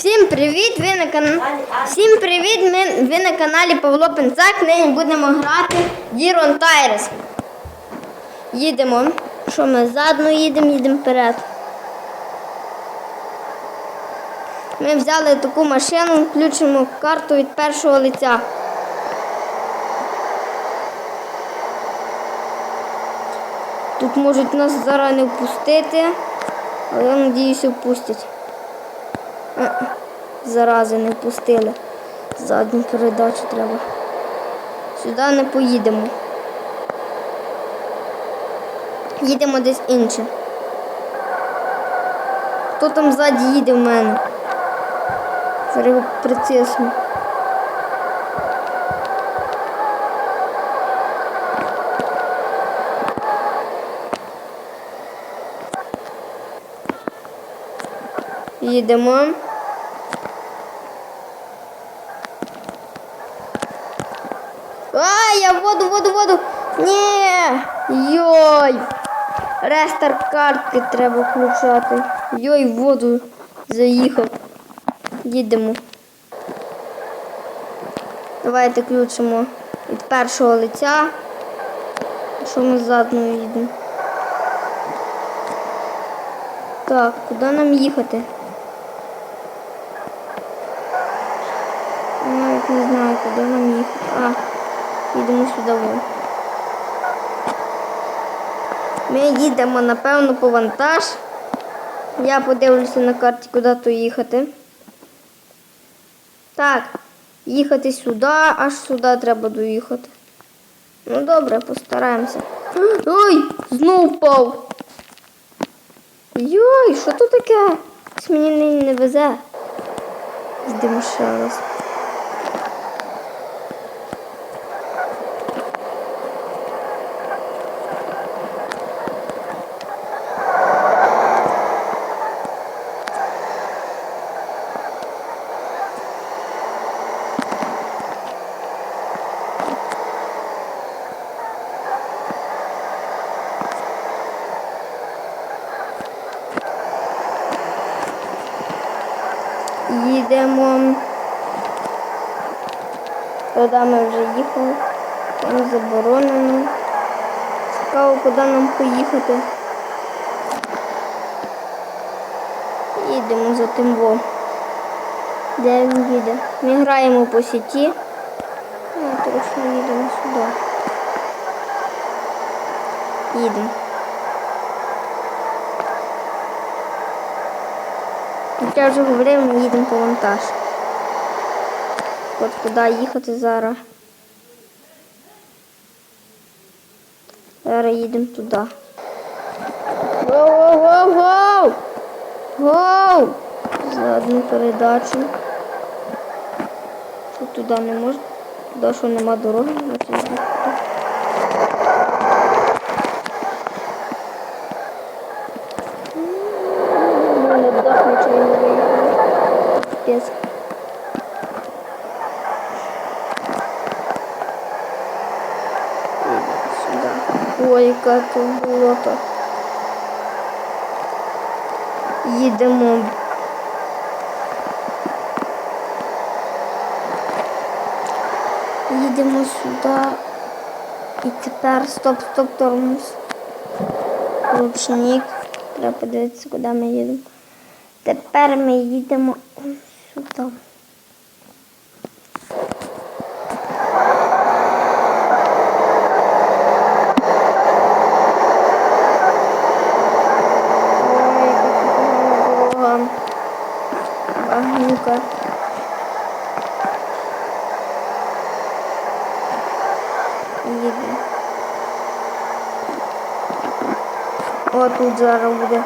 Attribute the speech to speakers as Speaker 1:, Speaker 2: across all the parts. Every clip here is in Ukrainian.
Speaker 1: Всім привіт! Ви на кан... Всім привіт! Ми... Ви на каналі Павло Пенцак. Нині будемо грати Дірон Тайрес. Їдемо. Що ми задну їдемо, їдемо вперед. Ми взяли таку машину, включимо карту від першого лиця. Тут можуть нас зараз не впустити, але я надіюся впустять. Зарази не впустили. Задню передачу треба. Сюди не поїдемо. Їдемо десь інше. Хто там ззаді їде в мене? Зараз прицисну. Їдемо. А, я в воду, воду, воду. Ні. Йой. Рестарт картки треба включати. Йой, в воду заїхав. Їдемо. Давайте включимо від першого лиця. Що ми задною їдемо? Так, куди нам їхати? Я навіть не знаю, куди нам їхати. А, їдемо сюди. вон. Ми їдемо, напевно, по вантаж. Я подивлюся на карті, куди то їхати. Так, їхати сюди, аж сюди треба доїхати. Ну добре, постараємося. Ой, знов впав. Йой, що тут таке? Мені не, везе. Йдемо. Туди ми вже їхали. Там заборонено. Цікаво, куди нам поїхати. Їдемо за тим во. Де він їде? Ми граємо по сіті. Ну, точно їдемо сюди. Їдемо. Як я вже говорив, ми їдемо по вантаж. От куди їхати зараз. Зараз їдемо туди. Воу-воу-воу-воу! Воу! За одну передачу. Що туди не можна? Туди що нема дороги, Сюди. Ой, яка тут болото. Їдемо. Їдемо сюди. І тепер стоп, стоп, тормоз. Ручник. Треба подивитися, куди ми їдемо. Тепер ми їдемо сюди. тут зараз буде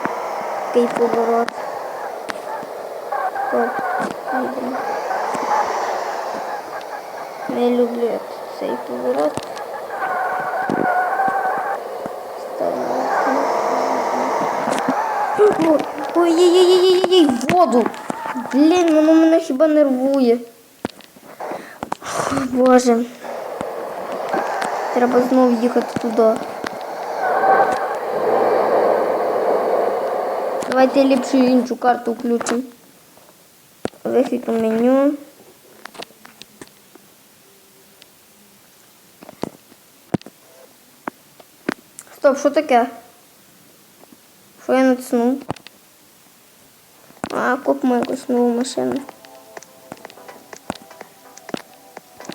Speaker 1: такий поворот. Оп, їдемо. Не люблю цей поворот. Ставимо. Ой-ой-ой-ой-ой, воду. Блін, воно мене хіба нервує. Боже. Треба знову їхати туди. Давайте ліпше іншу карту включимо. Вихід у меню. Стоп, що таке? Що я натиснув? А, купимо якусь нову машину.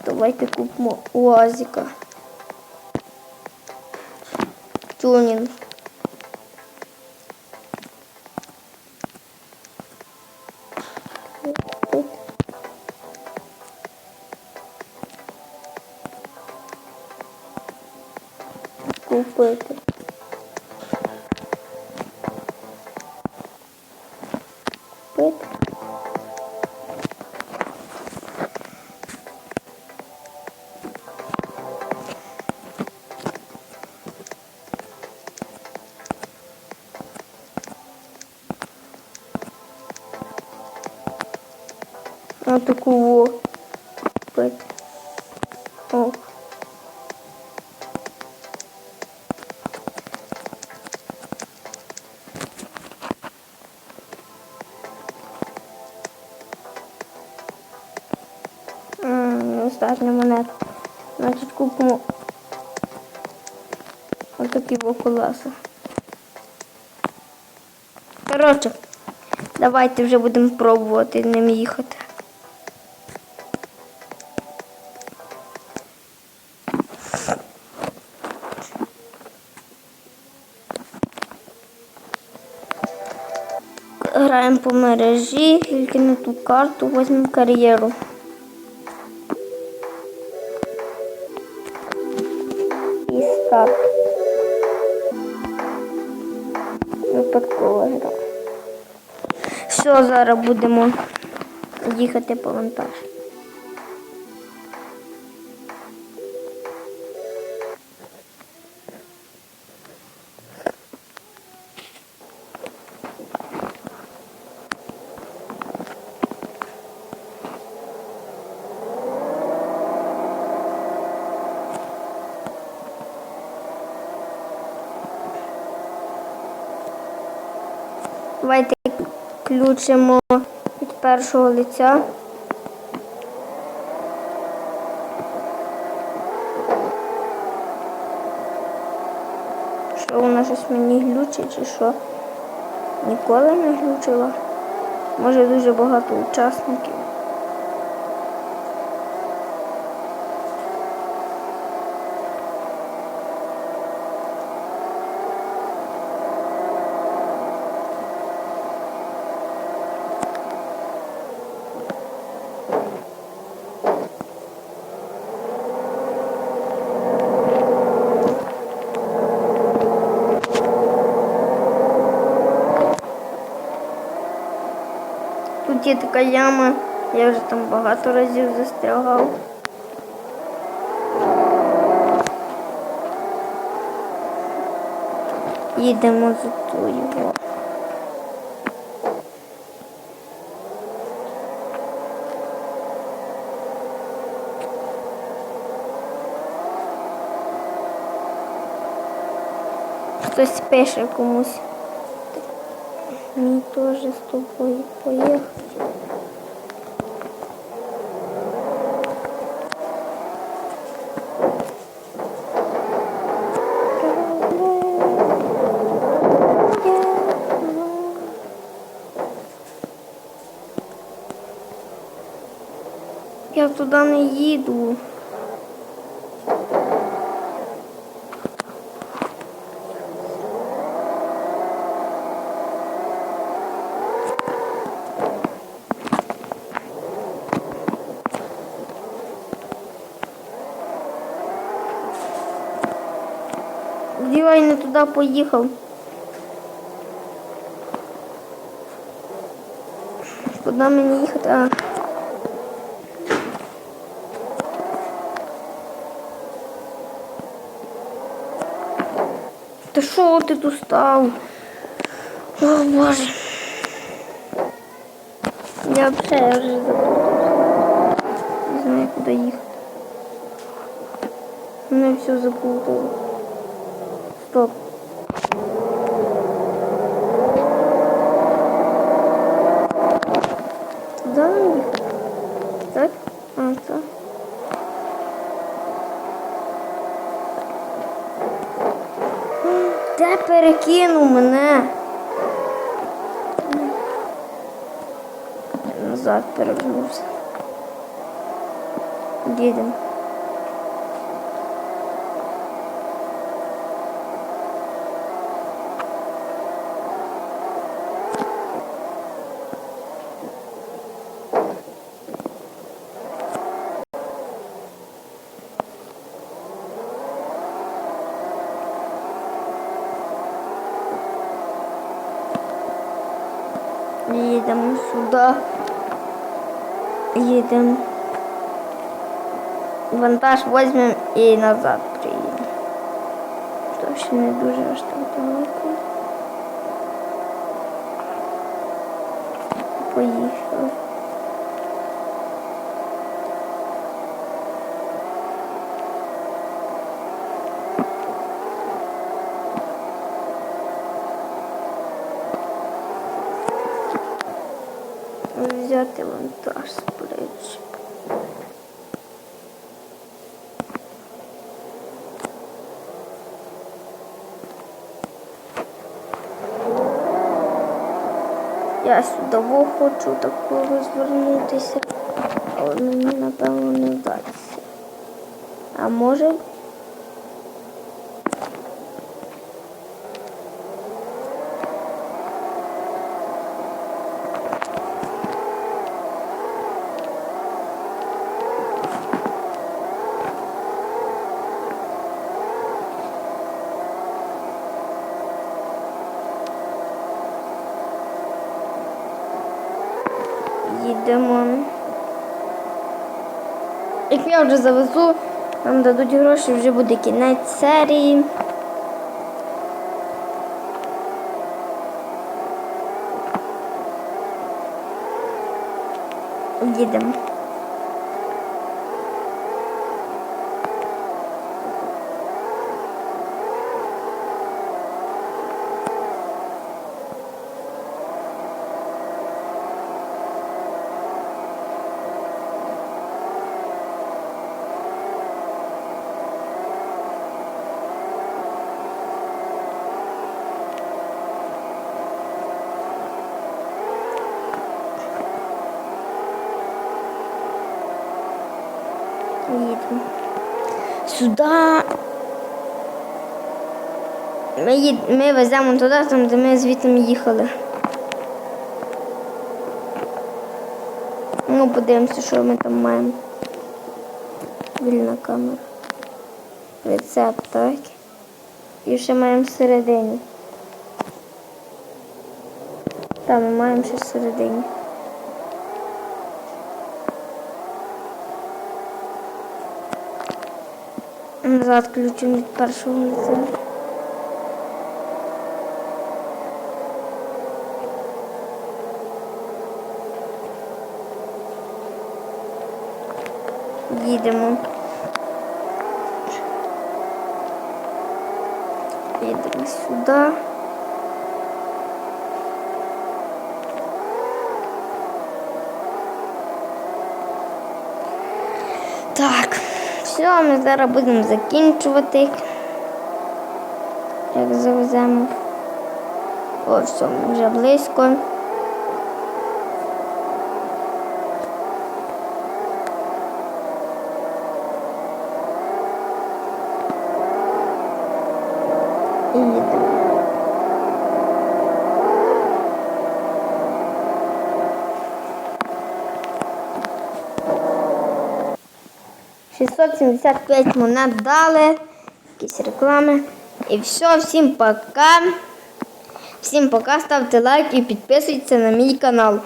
Speaker 1: Давайте купимо УАЗика. Тюнінг. Купити. Купити. А таку во. Отакі колеса. Коротше, давайте вже будемо пробувати ним їхати. Граємо по мережі, тільки на ту карту, візьмемо кар'єру. І старт. Випадкова гра. Все, зараз будемо їхати по вантаж. Давайте включимо від першого лиця. Що вона щось мені глючить чи що? Ніколи не глючила. Може дуже багато учасників. Є така яма, я вже там багато разів застрягав. Їдемо за ту його. Хтось пише комусь. Мені теж з тобою поїхати. Я туди не їду. Дівай не туди поїхав. Куди мені їхати? А. Та що ти тут став? О, Боже. Я взагалі вже запутався. Не знаю, куди їхати. Мене все запутало. Стоп. Туди Куди нам їхати? Так? А, так. Де перекинув мене? Назад перевернувся. Їдемо. Сюди. Їдемо. Вантаж візьмемо і назад приїдемо. То ще не дуже аж так. Поїхали. Взяти вантаж з плечі. Я сюди хочу такого розвернутися, але мені напевно не вдасться. А може? Їдемо. Як я вже завезу, нам дадуть гроші, вже буде кінець серії. Їдемо. Їдемо. Сюди. Ми, їд... ми веземо туди, там, де ми звідти їхали. Ну, подивимося, що ми там маємо. Вільна камера. Рецепт, так. І ще маємо всередині. Там ми маємо ще всередині. Назад ключом від першого лиця. Їдемо. Їдемо сюди. Так, все, ми зараз будемо закінчувати. Як завеземо. О, все, ми вже близько. І. Шістсот сімдесят п'ять монет дали, якісь реклами. І все, всім пока. Всім пока, ставте лайк і підписуйтесь на мій канал.